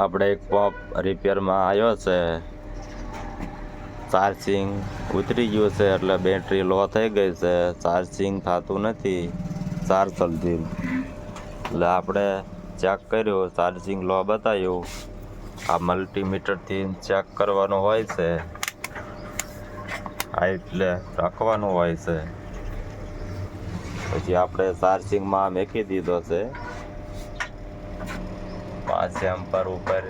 આપણે એક પંપ રિપેરમાં આવ્યો છે. ચાર્જિંગ ઉતરી ગયું છે એટલે બેટરી લો થઈ ગઈ છે. ચાર્જિંગ થતું નથી. ચાર્જ જલ્દી એટલે આપણે ચેક કર્યું ચાર્જિંગ લો બતાવ્યું આ મલ્ટીમીટરથી ચેક કરવાનું હોય છે. આ એટલે રાખવાનું હોય છે. પછી આપણે ચાર્જિંગમાં મેકી દીધો છે. પાંચ એમ્પર ઉપર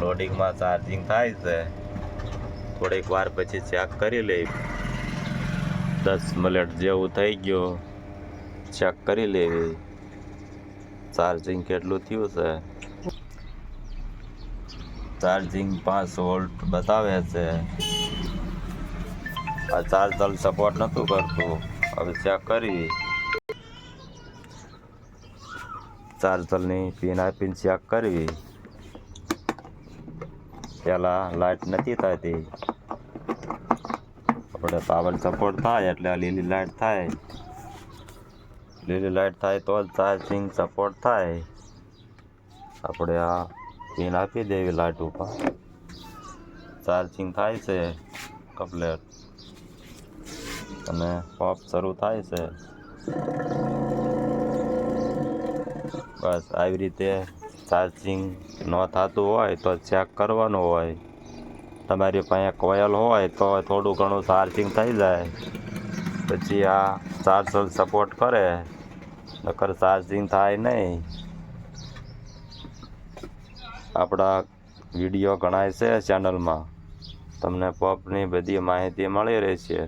લોડિંગમાં ચાર્જિંગ થાય છે. થોડીક વાર પછી ચેક કરી લઈ. દસ મિનિટ જેવું થઈ ગયું. ચેક કરી લેવી ચાર્જિંગ કેટલું થયું છે? ચાર્જિંગ પાંચ વોલ્ટ બતાવે છે. આ ચાર્જર સપોર્ટ નહોતું કરતું. હવે ચેક કરી. ચાર્જરની પિન આપીને ચેક કરવી. પહેલાં લાઇટ નથી થતી. આપણે પાવર સપોર્ટ થાય એટલે લીલી લાઇટ થાય. લીલી લાઇટ થાય તો જ ચાર્જિંગ સપોર્ટ થાય. આપણે આ પિન આપી દેવી લાઇટ ઉપર. ચાર્જિંગ થાય છે કમ્પ્લેટ અને પંપ શરૂ થાય છે. બસ આવી રીતે ચાર્જિંગ ન થતું હોય તો ચેક કરવાનું હોય. તમારી પાસે કોયલ હોય તો થોડું ઘણું ચાર્જિંગ થઈ જાય. પછી આ ચાર્જર સપોર્ટ કરે, નકર ચાર્જિંગ થાય નહીં. આપણા વીડિયો ઘણાય છે ચેનલમાં તમને પપની બધી માહિતી મળી રહેશે.